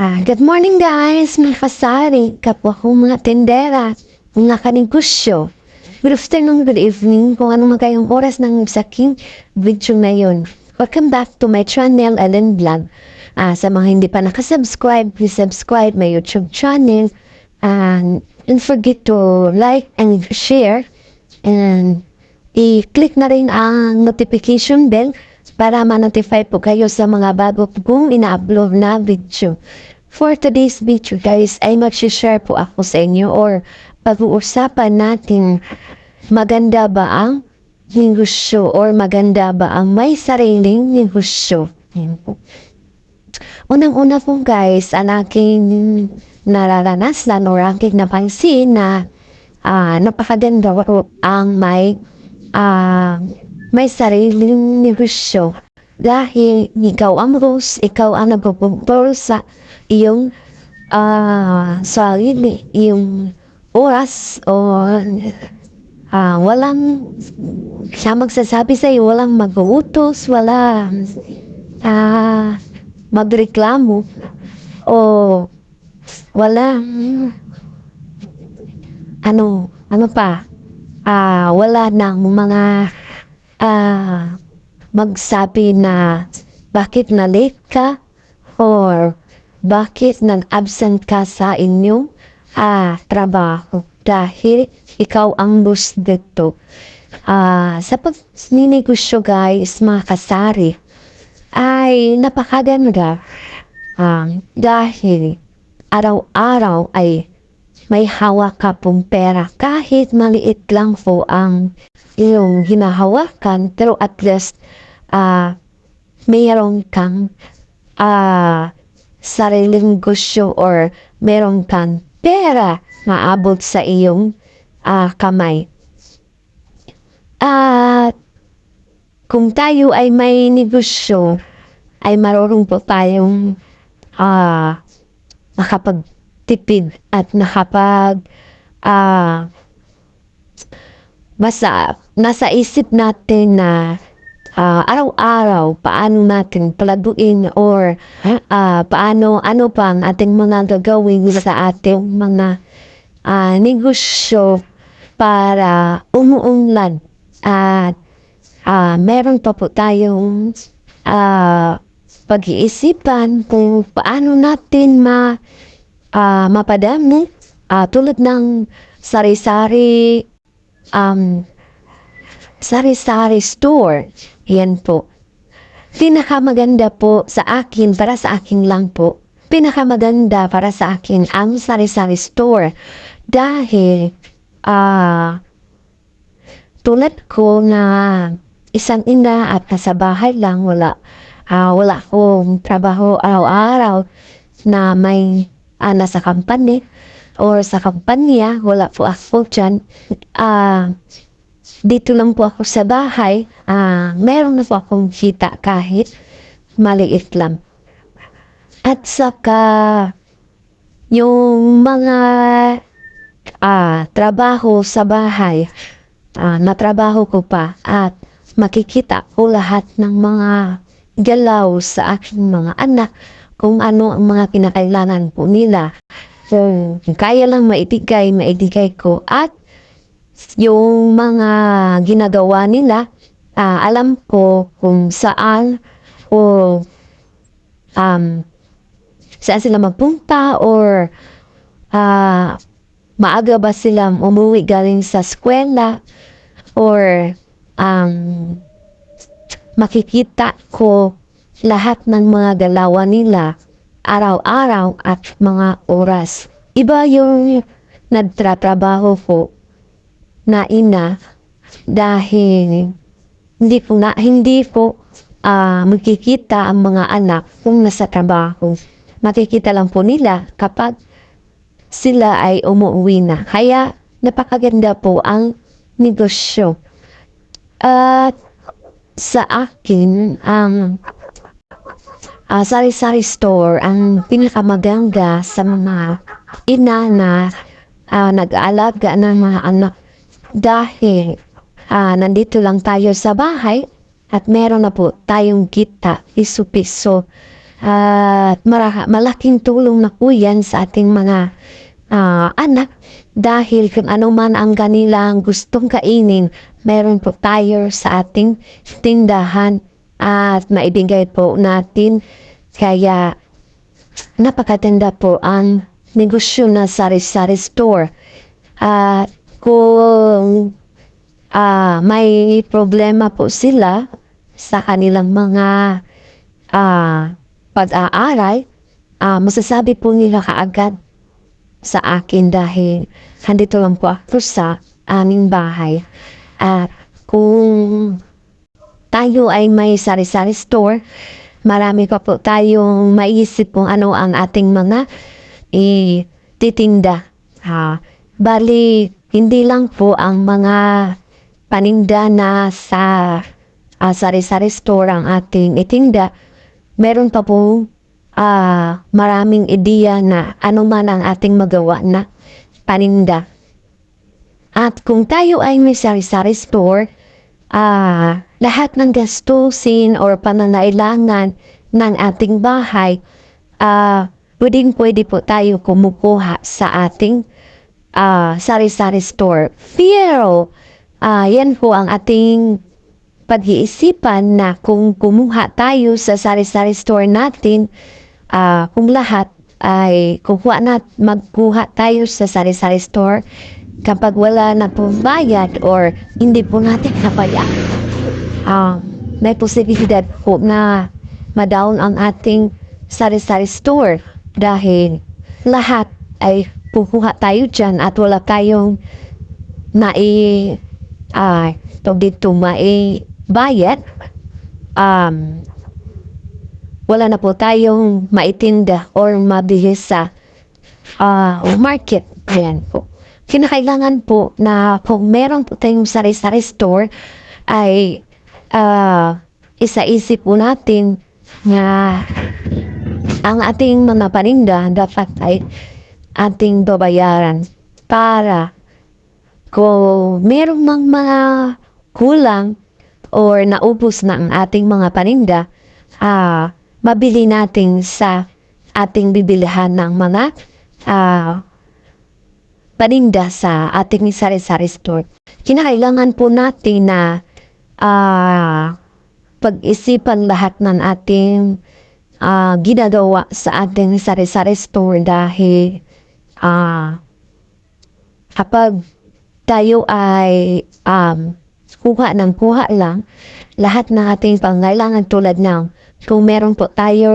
Ah, good morning guys, mga kasari, kapwa ko mga tendera, mga kanegosyo. Good afternoon, good evening, kung anong magayong oras ng sa aking video na yun. Welcome back to my channel, Ellen Vlog. Ah, sa mga hindi pa nakasubscribe, please subscribe my YouTube channel. And don't forget to like and share. And i-click na rin ang notification bell para ma-notify po kayo sa mga bago kong ina-upload na video. For today's video guys, ay mag-share po ako sa inyo or pag-uusapan natin maganda ba ang negosyo or maganda ba ang may sariling negosyo. Unang-una po guys, ang aking nararanasan or aking napansin na ah napakaganda ang may ah may sariling negosyo. Dahil ikaw ang boss, ikaw ang nagpupulol sa iyong ah sarili, iyong oras o ah walang siya magsasabi sa iyo, walang mag-uutos, wala ah magreklamo o wala ano ano pa ah wala nang mga ah magsabi na bakit na late ka? Or bakit nag-absent ka sa inyong ah, trabaho? Dahil ikaw ang boss dito. Ah, sa pagninegosyo guys, mga kasari, ay napakaganda. Um, dahil araw-araw ay may hawak ka pong pera. Kahit maliit lang po ang iyong hinahawakan pero at least ah mayroon kang ah sariling negosyo or meron kang pera maabot sa iyong ah, kamay. At kung tayo ay may negosyo, ay marunong po tayong ah makapagtipid at nakapag ah basta nasa isip natin na ah, araw-araw paano natin palaguin or ah, paano ano pang ating mga gagawin sa ating mga ah, negosyo para umuunlad. At ah, meron pa po tayong ah, pag-iisipan kung paano natin ma ah, mapadami ah, tulad ng sari-sari um, sari-sari store. Yan po. Pinakamaganda po sa akin, para sa akin lang po, pinakamaganda para sa akin ang sari-sari store. Dahil, ah, tulad ko na isang ina at nasa bahay lang, wala, ah, wala akong trabaho araw-araw na may ah, nasa company or sa kampanya, wala po ako dyan. Ah, dito lang po ako sa bahay, ah, meron na po akong kita kahit maliit lang. At saka, yung mga ah, trabaho sa bahay, ah, natrabaho ko pa at makikita ko lahat ng mga galaw sa aking mga anak kung ano ang mga kinakailangan po nila. Kung kaya lang maitigay, maitigay ko. At yung mga ginagawa nila, ah, alam ko kung saan o um, saan sila magpunta or ah, maaga ba sila umuwi galing sa eskwela or um, makikita ko lahat ng mga galawan nila araw-araw at mga oras. Iba yung nagtratrabaho ko na ina dahil hindi po na hindi po ah, makikita ang mga anak kung nasa trabaho. Makikita lang po nila kapag sila ay umuwi na. Kaya napakaganda po ang negosyo. At sa akin, ang ah, sari-sari store ang pinakamaganda sa mga ina na ah, nag-aalaga ng mga anak. Dahil ah, nandito lang tayo sa bahay at meron na po tayong kita, piso-piso. At mara- malaking tulong na po yan sa ating mga ah, anak. Dahil kung ano man ang kanilang gustong kainin, meron po tayo sa ating tindahan at maibigay po natin. Kaya napakaganda po ang negosyo na sari-sari store. At kung ah, may problema po sila sa kanilang mga ah, pag-aaral, ah, masasabi po nila kaagad sa akin dahil handito lang po ako sa aming bahay. At kung tayo ay may sari-sari store, marami pa po tayong maisip kung ano ang ating mga ititinda. Ha. Bali, hindi lang po ang mga paninda na sa ah, sari-sari store ang ating itinda. Meron pa po ah, maraming ideya na ano man ang ating magawa na paninda. At kung tayo ay may sari-sari store, ah, lahat ng gastusin or pananailangan ng ating bahay, ah, pwedeng pwede po tayo kumukuha sa ating ah, sari-sari store. Pero, ah, yan po ang ating pag-iisipan na kung kumuha tayo sa sari-sari store natin, ah, kung lahat ay kukuha na magkuha tayo sa sari-sari store kapag wala na po bayad or hindi po natin napaya. Um, may posibilidad po na madown ang ating sari-sari store dahil lahat ay kukuha tayo dyan at wala tayong mai ah uh, dito mai bayad um wala na po tayong maitinda or mabili sa ah, market. Ayan po. Kinakailangan po na kung meron po tayong sari-sari store ay ah, isa-isip po natin na ang ating mga paninda dapat ay ating babayaran para kung merong mga, mga kulang or naubos na ang ating mga paninda, ah, mabili natin sa ating bibilihan ng mga ah, paninda sa ating sari-sari store. Kinakailangan po natin na ah, pag-isipan lahat ng ating ah, ginagawa sa ating sari-sari store dahil ah, kapag tayo ay um, kuha ng kuha lang, lahat ng ating pangailangan tulad ng kung meron po tayo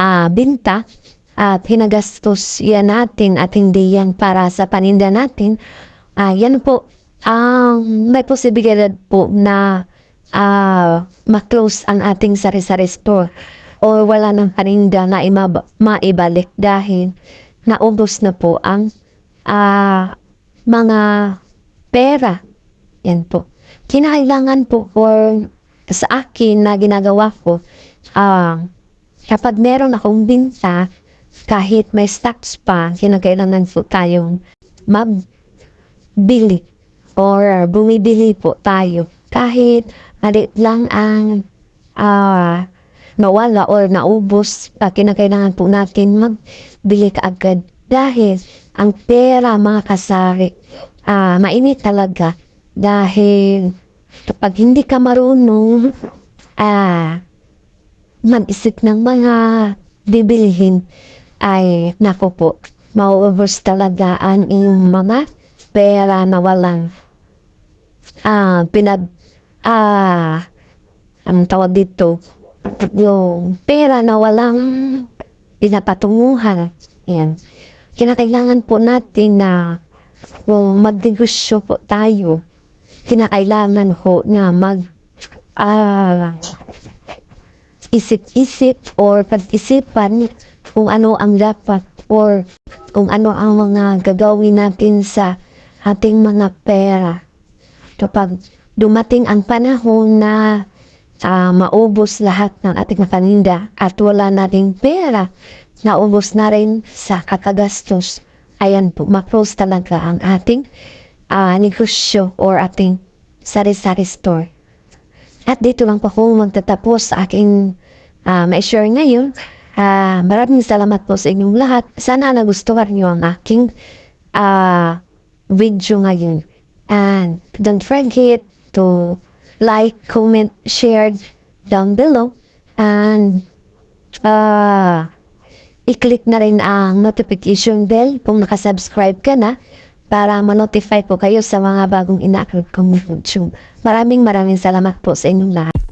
ah binta at hinagastos yan natin at hindi para sa paninda natin, ah yan po ang may posibilidad po na ah ma-close ang ating sari-sari store o wala ng paninda na maibalik dahil naubos na po ang ah mga pera. Yan po. Kinakailangan po for sa akin na ginagawa ko, ah, kapag meron akong binta, kahit may stocks pa, kinakailangan po tayong mabili or bumibili po tayo. Kahit maliit lang ang ah, nawala or naubos, uh, kinakailangan po natin magbili kaagad. Dahil ang pera mga kasari, ah, mainit talaga. Dahil kapag hindi ka marunong ah, mag-isip ng mga bibilhin, ay nako po, mauubos talaga ang iyong mga pera na walang ah, pinag ah, ang tawag dito, yung pera na walang pinapatunguhan. Yan. Kinakailangan po natin na kung magnegosyo po tayo, kinakailangan po na mag ah, isip-isip or pag-isipan kung ano ang dapat or kung ano ang mga gagawin natin sa ating mga pera. Kapag dumating ang panahon na ah, maubos lahat ng ating paninda at wala nating pera, naubos na rin sa kakagastos. Ayan po, ma-close talaga ang ating ah, negosyo or ating sari-sari store. At dito lang po ako magtatapos sa aking ah, ma-share ngayon. Ah, maraming salamat po sa inyong lahat. Sana nagustuhan niyo ang aking ah, video ngayon. And don't forget to like, comment, share down below. And ah, i-click na rin ang notification bell kung nakasubscribe ka na para ma-notify po kayo sa mga bagong ina-upload kong video. Maraming maraming salamat po sa inyong lahat.